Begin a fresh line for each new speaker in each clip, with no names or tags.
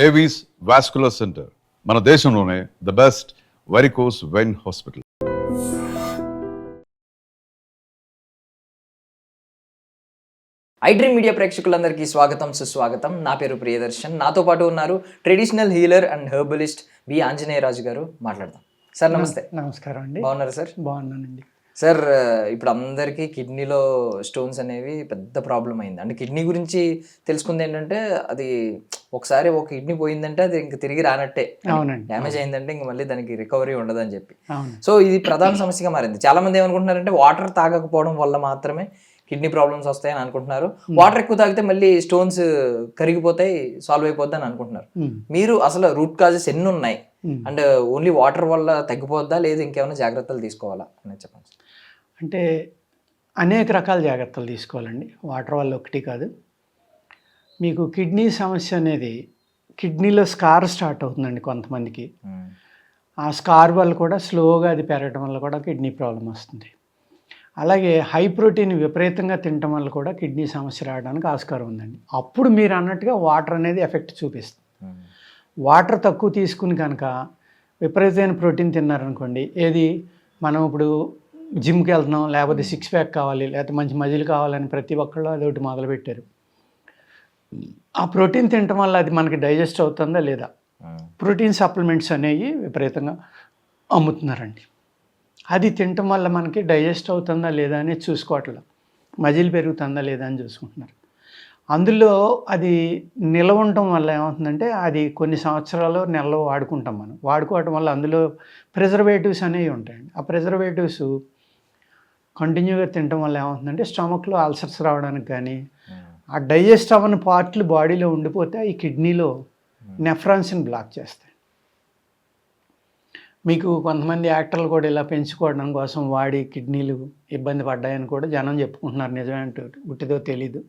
Avis vascular centre మన దేశంలోనే the best varicose vein hospital
iDream Media ప్రేక్షకులందరికీ స్వాగతం సుస్వాగతం. నా పేరు ప్రియదర్శన్. నాతో పాటు ఉన్నారు traditional healer and herbalist B. Anjaneyaraju garu. మాట్లాడదాం. సార్ నమస్తే.
నమస్కారం అండి.
బాగున్నారా సార్?
బాగున్నానండి.
సార్ ఇప్పుడు అందరికీ కిడ్నీలో స్టోన్స్ అనేవి పెద్ద ప్రాబ్లం అయింది. అంటే కిడ్నీ గురించి తెలుసుకుంది ఏంటంటే అది ఒకసారి ఒక కిడ్నీ పోయిందంటే అది ఇంక తిరిగి రానట్టే.
అవునండి.
డ్యామేజ్ అయిందంటే ఇంక మళ్ళీ దానికి రికవరీ ఉండదని చెప్పి. సో ఇది ప్రధాన సమస్యగా మారింది. చాలా మంది ఏమనుకుంటున్నారంటే వాటర్ తాగకపోవడం వల్ల మాత్రమే కిడ్నీ ప్రాబ్లమ్స్ వస్తాయని అనుకుంటున్నారు. వాటర్ ఎక్కువ తాగితే మళ్ళీ స్టోన్స్ కరిగిపోతాయి సాల్వ్ అయిపోద్ది అని అనుకుంటున్నారు మీరు అసలు రూట్ కాజెస్ ఎన్ని ఉన్నాయి. అండ్ ఓన్లీ వాటర్ వల్ల తగ్గిపోద్దా లేదా ఇంకేమైనా జాగ్రత్తలు తీసుకోవాలా? అనేది చెప్పండి.
అంటే అనేక రకాల జాగ్రత్తలు తీసుకోవాలండి. వాటర్ వల్ల ఒకటి కాదు. మీకు కిడ్నీ సమస్య అనేది కిడ్నీలో స్కార్ స్టార్ట్ అవుతుందండి కొంతమందికి. ఆ స్కార్ వల్ల కూడా స్లోగా అది పెరగడం వల్ల కూడా కిడ్నీ ప్రాబ్లం వస్తుంది. అలాగే హై ప్రోటీన్ విపరీతంగా తినటం వల్ల కూడా కిడ్నీ సమస్య రావడానికి ఆస్కారం ఉందండి. అప్పుడు మీరు అన్నట్టుగా వాటర్ అనేది ఎఫెక్ట్ చూపిస్తుంది. వాటర్ తక్కువ తీసుకుని కనుక విపరీతమైన ప్రోటీన్ తిన్నారనుకోండి ఏది మనం ఇప్పుడు జిమ్కి వెళ్తున్నాం లేకపోతే సిక్స్ ప్యాక్ కావాలి లేకపోతే మంచి మజిల్ కావాలని ప్రతి ఒక్కళ్ళు అదొకటి మొదలుపెట్టారు. ఆ ప్రోటీన్ తినటం వల్ల అది మనకి డైజెస్ట్ అవుతుందా లేదా? ప్రోటీన్ సప్లిమెంట్స్ అనేవి విపరీతంగా అమ్ముతున్నారండి. అది తినటం వల్ల మనకి డైజెస్ట్ అవుతుందా లేదా అనేది చూసుకోవట్లేదు మజిల్ పెరుగుతుందా లేదా అని చూసుకుంటున్నారు. అందులో అది నిలవ ఉండటం వల్ల ఏమవుతుందంటే అది కొన్ని సంవత్సరాలు నెలలో వాడుకుంటాం మనం. వాడుకోవటం వల్ల అందులో ప్రిజర్వేటివ్స్ అనేవి ఉంటాయండి. ఆ ప్రిజర్వేటివ్స్ కంటిన్యూగా తినటం వల్ల ఏమవుతుందంటే స్టమక్లో అల్సర్స్ రావడానికి కానీ ఆ డైజెస్ట్ అవ్వని పార్ట్లు బాడీలో ఉండిపోతే ఈ కిడ్నీలో నెఫ్రాన్స్ని బ్లాక్ చేస్తాయి. మీకు కొంతమంది యాక్టర్లు కూడా ఇలా పెంచుకోవడం కోసం వాడి కిడ్నీలు ఇబ్బంది పడ్డాయని కూడా జనం చెప్పుకుంటున్నారు. నిజమే అంటే ఉట్టిదో తెలీదు.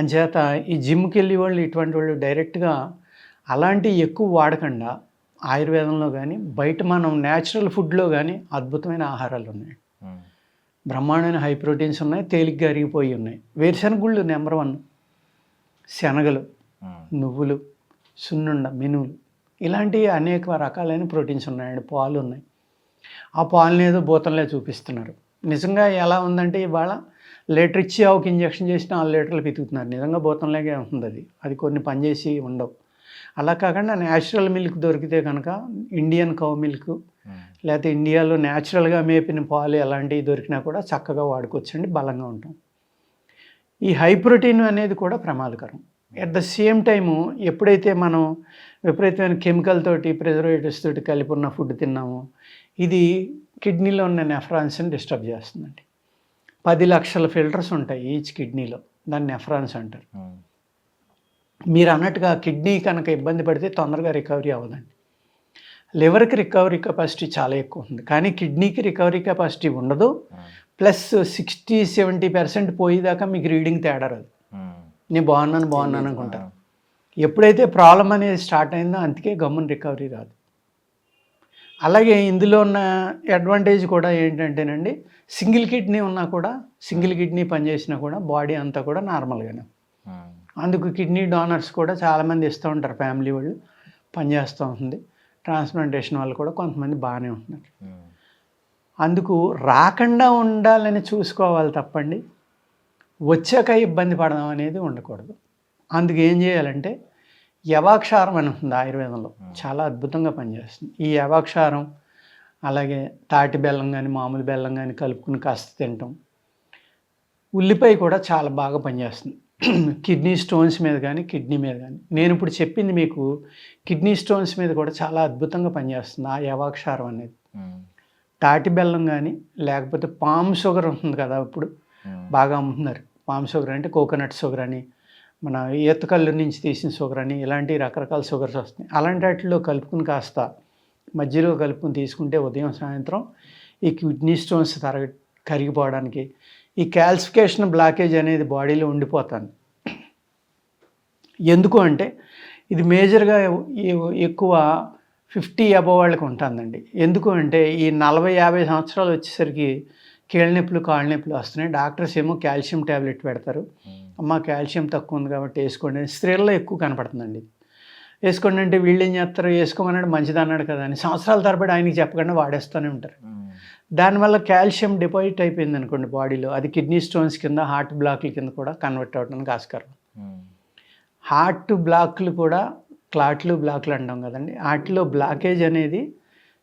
అంచేత ఈ జిమ్కి వెళ్ళే వాళ్ళు ఇటువంటి వాళ్ళు డైరెక్ట్గా అలాంటి ఎక్కువ వాడకుండా ఆయుర్వేదంలో కానీ బయట మనం న్యాచురల్ ఫుడ్లో కానీ అద్భుతమైన ఆహారాలు ఉన్నాయి. బ్రహ్మాండమైన హై ప్రోటీన్స్ ఉన్నాయి తేలిగ్గా అరిగిపోయి ఉన్నాయి. వేరుశనగ గుళ్ళు నెంబర్ వన్. శనగలు నువ్వులు సున్నుండ మినువులు. ఇలాంటి అనేక రకాలైన ప్రోటీన్స్ ఉన్నాయండి పాలు ఉన్నాయి. ఆ పాలని ఏదో బోతంలో చూపిస్తున్నారు. నిజంగా ఎలా ఉందంటే ఇవాళ లీటర్ ఇచ్చి ఆవుకి ఇంజక్షన్ చేసి నాలుగు లీటర్లు పితుకుతున్నారు. నిజంగా బోతంలాగే ఉంటుంది అది. అది కొన్ని పనిచేసి ఉండవు. అలా కాకుండా న్యాచురల్ మిల్క్ దొరికితే కనుక ఇండియన్ కౌ మిల్క్ లేకపోతే ఇండియాలో న్యాచురల్గా మేపిన పాలు ఎలాంటివి దొరికినా కూడా చక్కగా వాడుకోవచ్చండి బలంగా ఉంటాం. ఈ హై ప్రోటీన్ అనేది కూడా ప్రమాదకరం. అట్ ద సేమ్ టైము ఎప్పుడైతే మనం విపరీతమైన కెమికల్ తోటి ప్రిజర్వేటివ్స్ తోటి కలిపి ఉన్న ఫుడ్ తిన్నామో ఇది కిడ్నీలో ఉన్న నెఫ్రాన్స్ని డిస్టర్బ్ చేస్తుందండి. పది లక్షల ఫిల్టర్స్ ఉంటాయి ఈచ్ కిడ్నీలో దాన్ని నెఫ్రాన్స్ అంటారు. మీరు అన్నట్టుగా కిడ్నీ కనుక ఇబ్బంది పడితే తొందరగా రికవరీ అవ్వదండి. లివర్కి రికవరీ కెపాసిటీ చాలా ఎక్కువ ఉంది కానీ కిడ్నీకి రికవరీ కెపాసిటీ ఉండదు. ప్లస్ సిక్స్టీ సెవెంటీ పర్సెంట్ పోయేదాకా మీకు రీడింగ్ తేడా రాదు. నేను బాగున్నాను బాగున్నాను అనుకుంటాను ఎప్పుడైతే ప్రాబ్లం అనేది స్టార్ట్ అయిందో అందుకే గమ్మున రికవరీ రాదు. అలాగే ఇందులో ఉన్న అడ్వాంటేజ్ కూడా ఏంటంటేనండి సింగిల్ కిడ్నీ ఉన్నా కూడా సింగిల్ కిడ్నీ పనిచేసినా కూడా బాడీ అంతా కూడా నార్మల్గానే. అందుకు కిడ్నీ డోనర్స్ కూడా చాలామంది ఇస్తూ ఉంటారు ఫ్యామిలీ వాళ్ళు పనిచేస్తూ ఉంటుంది. ట్రాన్స్ప్లాంటేషన్ వాళ్ళు కూడా కొంతమంది బాగానే ఉంటున్నారు. అందుకు రాకుండా ఉండాలని చూసుకోవాలి తప్పండి. వచ్చాక ఇబ్బంది పడదాం అనేది ఉండకూడదు. అందుకు ఏం చేయాలంటే యవాక్షారం అని ఉంటుంది ఆయుర్వేదంలో. చాలా అద్భుతంగా పనిచేస్తుంది. ఈ యవాక్షారం అలాగే తాటి బెల్లం కానీ మామూలు బెల్లం కానీ కలుపుకుని కాస్త తినటం ఉల్లిపాయ కూడా చాలా బాగా పనిచేస్తుంది. కిడ్నీ స్టోన్స్ మీద కానీ కిడ్నీ మీద కానీ. నేను ఇప్పుడు చెప్పింది మీకు కిడ్నీ స్టోన్స్ మీద కూడా చాలా అద్భుతంగా పనిచేస్తుంది ఆ యవాక్షారం అనేది. తాటి బెల్లం కానీ లేకపోతే పామ్ షుగర్ ఉంటుంది కదా ఇప్పుడు బాగా అమ్ముతున్నారు. పామ్ షుగర్ అంటే కోకోనట్ షుగర్ అని మన ఈతకల్లు నుంచి తీసిన షుగర్ అని ఇలాంటి రకరకాల షుగర్స్ వస్తున్నాయి. అలాంటి వాటిలో కలుపుకుని కాస్త మధ్యలో కలుపుకుని తీసుకుంటే ఉదయం సాయంత్రం ఈ కిడ్నీ స్టోన్స్ తరగ కరిగిపోవడానికి ఈ క్యాల్సిఫికేషన్ బ్లాకేజ్ అనేది బాడీలో ఉండిపోతుంది ఎందుకు అంటే ఇది మేజర్గా ఎక్కువ ఫిఫ్టీ అబవ్ వాళ్ళకి ఉంటుందండి. ఎందుకు అంటే ఈ నలభై యాభై సంవత్సరాలు వచ్చేసరికి కీళ్ళ నొప్పులు కాళ్ళ నొప్పులు వస్తున్నాయి. డాక్టర్స్ ఏమో కాల్షియం ట్యాబ్లెట్ పెడతారు. అమ్మ కాల్షియం తక్కువ ఉంది కాబట్టి వేసుకోండి స్త్రీల్లో ఎక్కువ కనపడుతుందండి. వేసుకోండి అంటే వీళ్ళు ఏం చేస్తారు? వేసుకోమన్నాడు మంచిది అన్నాడు కదా అని సంవత్సరాల తరబడి ఆయనకి చెప్పకుండా వాడేస్తూనే ఉంటారు. దానివల్ల కాల్షియం డిపాజిట్ అయిపోయింది అనుకోండి బాడీలో. అది కిడ్నీ స్టోన్స్ కింద హార్ట్ బ్లాక్ల కింద కూడా కన్వర్ట్ అవడానికి ఆస్కారం. హార్ట్ బ్లాక్లు కూడా క్లాట్లు బ్లాక్లు అంటాం కదండి. వాటిలో బ్లాకేజ్ అనేది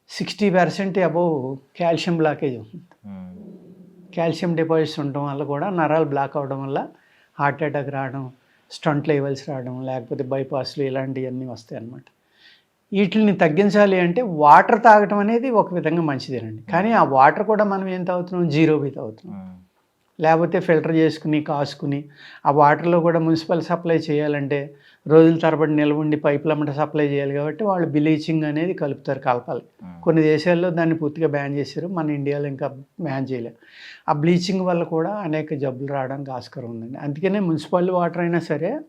sixty percent above calcium blockage ఉంటుంది. కాల్షియం డిపాజిట్స్ ఉండటం వల్ల కూడా నరాలు బ్లాక్ అవడం వల్ల హార్ట్ అటాక్ రావడం స్టంట్ లెవెల్స్ రావడం లేకపోతే బైపాస్లు ఇలాంటివన్నీ వస్తాయి అన్నమాట వీటిని తగ్గించాలి అంటే వాటర్ తాగటం అనేది ఒక విధంగా మంచిదేనండి. కానీ ఆ వాటర్ కూడా మనం ఏం తాగుతున్నాం? జీరో బీ తాగుతున్నాం. లేకపోతే ఫిల్టర్ చేసుకుని కాసుకుని ఆ వాటర్లో కూడా మున్సిపల్ సప్లై చేయాలంటే రోజుల తరబడి నిల్వ ఉండి పైపులమ్మట సప్లై చేయాలి కాబట్టి వాళ్ళు బ్లీచింగ్ అనేది కలుపుతారు కలపాలి. కొన్ని దేశాల్లో దాన్ని పూర్తిగా బ్యాన్ చేశారు. మన ఇండియాలో ఇంకా బ్యాన్ చేయలేదు. ఆ బ్లీచింగ్ వల్ల కూడా అనేక జబ్బులు రావడానికి ఆస్కారం ఉందండి. అందుకనే మున్సిపల్ వాటర్ అయినా సరే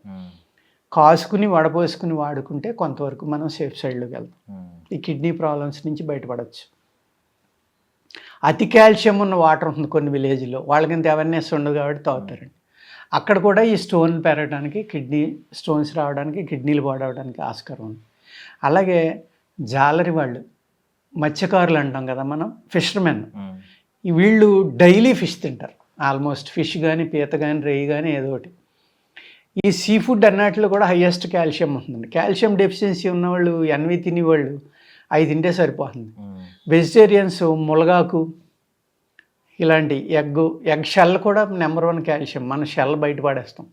కాసుకుని వడపోసుకుని వాడుకుంటే కొంతవరకు మనం సేఫ్ సైడ్లోకి వెళ్తాం. ఈ కిడ్నీ ప్రాబ్లమ్స్ నుంచి బయటపడవచ్చు అతి కాల్షియం ఉన్న వాటర్ ఉంటుంది కొన్ని విలేజ్లో. వాళ్ళకింత అవేర్నెస్ ఉండదు కాబట్టి తాగుతారండి. అక్కడ కూడా ఈ స్టోన్ పెరగడానికి కిడ్నీ స్టోన్స్ రావడానికి కిడ్నీలు పాడవడానికి ఆస్కారం ఉంది. అలాగే జాలరి వాళ్ళు మత్స్యకారులు అంటాం కదా మనం ఫిషర్మెన్. వీళ్ళు డైలీ ఫిష్ తింటారు. ఆల్మోస్ట్ ఫిష్ కానీ పీత కానీ రెయ్యి కానీ ఏదో ఒకటి. ఈ సీ ఫుడ్ అన్నట్లో కూడా హయ్యెస్ట్ కాల్షియం ఉంటుందండి కాల్షియం డెఫిషియన్సీ ఉన్నవాళ్ళు ఎన్వి తినేవాళ్ళు అవి తింటే సరిపోతుంది. వెజిటేరియన్స్ ములగాకు ఇలాంటి ఎగ్ ఎగ్ షెల్ కూడా నెంబర్ వన్ కాల్షియం మనం షెల్ బయట పడేస్తాం.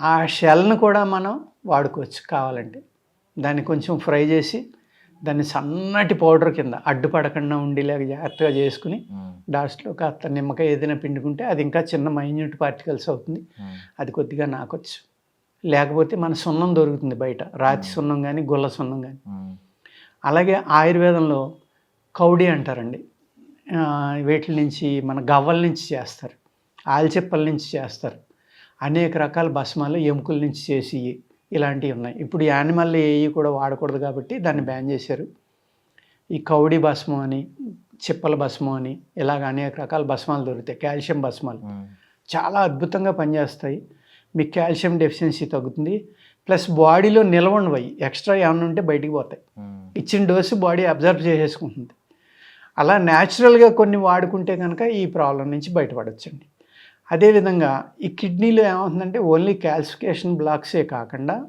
ఆ షెల్ని కూడా మనం వాడుకోవచ్చు కావాలంటే. దాన్ని కొంచెం ఫ్రై చేసి దాన్ని సన్నటి పౌడర్ కింద అడ్డుపడకుండా ఉండేలాగా జాగ్రత్తగా చేసుకుని లాస్ట్లో కాస్త నిమ్మకాయ ఏదైనా పిండుకుంటే అది ఇంకా చిన్న మైన్యూట్ పార్టికల్స్ అవుతుంది. అది కొద్దిగా నాకొచ్చు. లేకపోతే మన సున్నం దొరుకుతుంది బయట. రాతి సున్నం కానీ గుల్ల సున్నం కానీ అలాగే ఆయుర్వేదంలో కౌడి అంటారండి. వీటి నుంచి మన గవ్వల నుంచి చేస్తారు. ఆల్చెప్పల నుంచి చేస్తారు. అనేక రకాల భస్మాలు ఎముకల నుంచి చేసి ఇలాంటివి ఉన్నాయి. ఇప్పుడు యానిమల్ ఏవి కూడా వాడకూడదు కాబట్టి దాన్ని బ్యాన్ చేశారు. ఈ కౌడి భస్మం అని చిప్పల భస్మం అని ఇలాగ అనేక రకాల భస్మాలు దొరుకుతాయి. కాల్షియం భస్మాలు చాలా అద్భుతంగా పనిచేస్తాయి. మీకు కాల్షియం డెఫిషియన్సీ తగ్గుతుంది. ప్లస్ బాడీలో నిల్వ ఉండవయి. ఎక్స్ట్రా ఏమైనా ఉంటే బయటికి పోతాయి. ఇచ్చిన డోసు బాడీ అబ్జర్వ్ చేసేసుకుంటుంది. అలా న్యాచురల్గా కొన్ని వాడుకుంటే కనుక ఈ ప్రాబ్లం నుంచి బయటపడొచ్చండి. అదేవిధంగా ఈ కిడ్నీలో ఏమవుతుందంటే ఓన్లీ క్యాల్సిఫికేషన్ బ్లాక్సే కాకుండా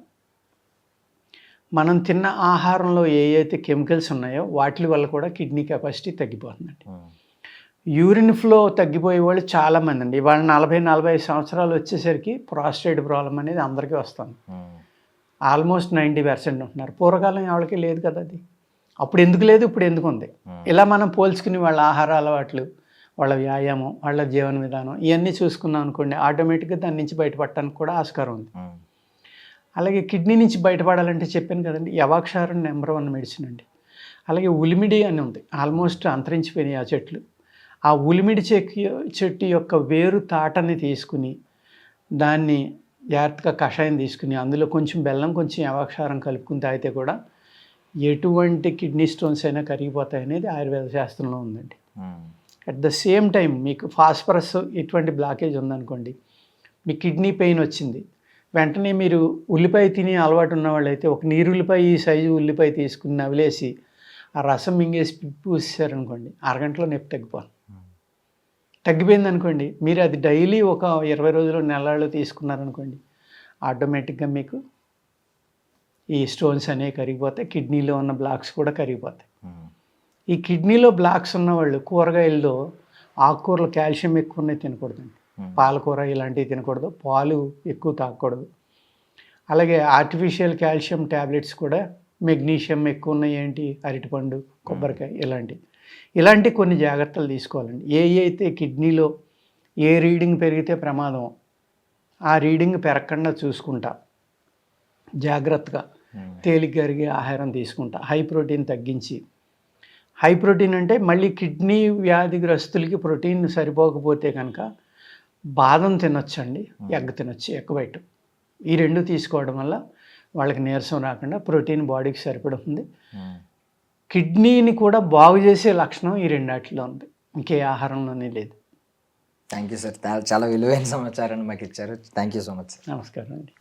మనం తిన్న ఆహారంలో ఏ అయితే కెమికల్స్ ఉన్నాయో వాటి వల్ల కూడా కిడ్నీ కెపాసిటీ తగ్గిపోతుందండి. యూరిన్ ఫ్లో తగ్గిపోయే వాళ్ళు చాలామంది అండి ఇవాళ నలభై నలభై ఐదు సంవత్సరాలు వచ్చేసరికి ప్రాస్టేట్ ప్రాబ్లం అనేది అందరికీ వస్తుంది. ఆల్మోస్ట్ నైంటీ పర్సెంట్ ఉంటున్నారు. పూర్వకాలం ఎవరికి లేదు కదా అది. అప్పుడు ఎందుకు లేదు ఇప్పుడు ఎందుకు ఉంది? ఇలా మనం పోల్చుకుని వాళ్ళ ఆహార అలవాట్లు వాళ్ళ వ్యాయామం వాళ్ళ జీవన విధానం ఇవన్నీ చూసుకున్నాం అనుకోండి ఆటోమేటిక్గా దాని నుంచి బయటపడటానికి కూడా ఆస్కారం ఉంది. అలాగే కిడ్నీ నుంచి బయటపడాలంటే చెప్పాను కదండి యవాక్షారం నెంబర్ వన్ మెడిసిన్ అండి. అలాగే ఉలిమిడి అని ఉంది ఆల్మోస్ట్ అంతరించిపోయినాయి ఆ చెట్లు. ఆ ఉలిమిడి చెక్కి చెట్టు యొక్క వేరు తాటని తీసుకుని దాన్ని జాగ్రత్తగా కషాయం తీసుకుని అందులో కొంచెం బెల్లం కొంచెం యవాక్షారం కలుపుకుని తాగితే కూడా ఎటువంటి కిడ్నీ స్టోన్స్ అయినా కరిగిపోతాయి అనేది ఆయుర్వేద శాస్త్రంలో ఉందండి. అట్ ద సేమ్ టైం మీకు ఫాస్ఫరస్ ఎటువంటి బ్లాకేజ్ ఉందనుకోండి మీ కిడ్నీ పెయిన్ వచ్చింది. వెంటనే మీరు ఉల్లిపాయ తినే అలవాటు ఉన్నవాళ్ళైతే ఒక నీరు ఉల్లిపాయ ఈ సైజు ఉల్లిపాయ తీసుకుని నవిలేసి ఆ రసం మింగేసి పూసారనుకోండి అరగంటలో నొప్పి తగ్గిపోను. తగ్గిపోయింది అనుకోండి మీరు అది డైలీ ఒక ఇరవై రోజులు నెలలో తీసుకున్నారనుకోండి ఆటోమేటిక్గా మీకు ఈ స్టోన్స్ అనేవి కరిగిపోతాయి కిడ్నీలో ఉన్న బ్లాక్స్ కూడా కరిగిపోతాయి. Hmm. ఈ కిడ్నీలో బ్లాక్స్ ఉన్న వాళ్ళు కూరగాయల్లో ఆకుకూరలు కాల్షియం ఎక్కువ ఉన్నాయి తినకూడదండి పాలకూర ఇలాంటివి తినకూడదు. పాలు ఎక్కువ తాగకూడదు. అలాగే ఆర్టిఫిషియల్ కాల్షియం ట్యాబ్లెట్స్ కూడా మెగ్నీషియం ఎక్కువ ఉన్నాయి ఏంటి? అరటిపండు కొబ్బరికాయ ఇలాంటివి. ఇలాంటి కొన్ని జాగ్రత్తలు తీసుకోవాలండి. ఏ అయితే కిడ్నీలో ఏ రీడింగ్ పెరిగితే ప్రమాదం ఆ రీడింగ్ పెరగకుండా చూసుకుంటా. జాగ్రత్తగా తేలిక కరిగే ఆహారం తీసుకుంటా. హై ప్రోటీన్ తగ్గించి హై ప్రోటీన్ అంటే మళ్ళీ కిడ్నీ వ్యాధిగ్రస్తులకి ప్రోటీన్ సరిపోకపోతే కనుక బాదం తినొచ్చండి ఎగ్ తినొచ్చు ఎగ్ వైట్. ఈ రెండు తీసుకోవడం వల్ల వాళ్ళకి నీరసం రాకుండా ప్రోటీన్ బాడీకి సరిపడుతుంది కిడ్నీని కూడా బాగు చేసే లక్షణం ఈ రెండాటిలో ఉంది. ఇంకే ఆహారంలోనే లేదు.
Thank you sir. చాలా విలువైన సమాచారాన్ని మాకు ఇచ్చారు థ్యాంక్ యూ సో మచ్
నమస్కారం అండి.